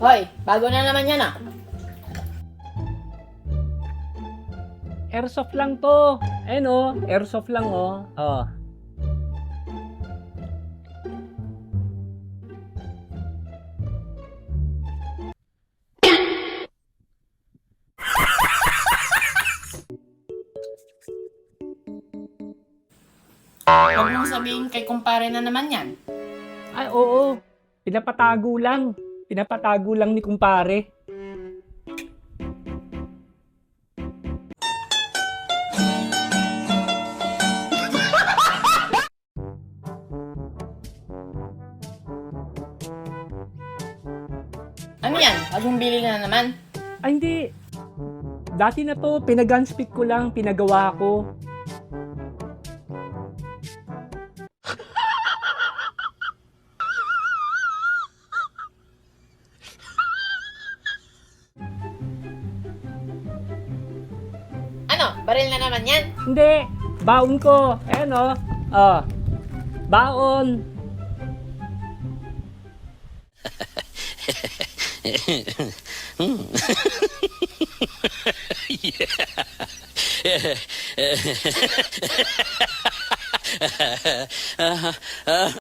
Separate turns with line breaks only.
Hoy, bago na naman yan ah.
Airsoft lang to. Ayun oh, airsoft lang oh. Oh.
Huwag mong sabihin kay kumpare na naman yan.
Ay, oo. Pinapatago lang. Pinapatago lang ni kumpare.
Ano yan? Bagong bili na naman.
Ay, hindi. Dati na to, pinag-gun-speak ko lang, pinagawa ko.
Ano? Baril na naman yan?
Hindi, baon ko. Ayan oh. Oh. Baon.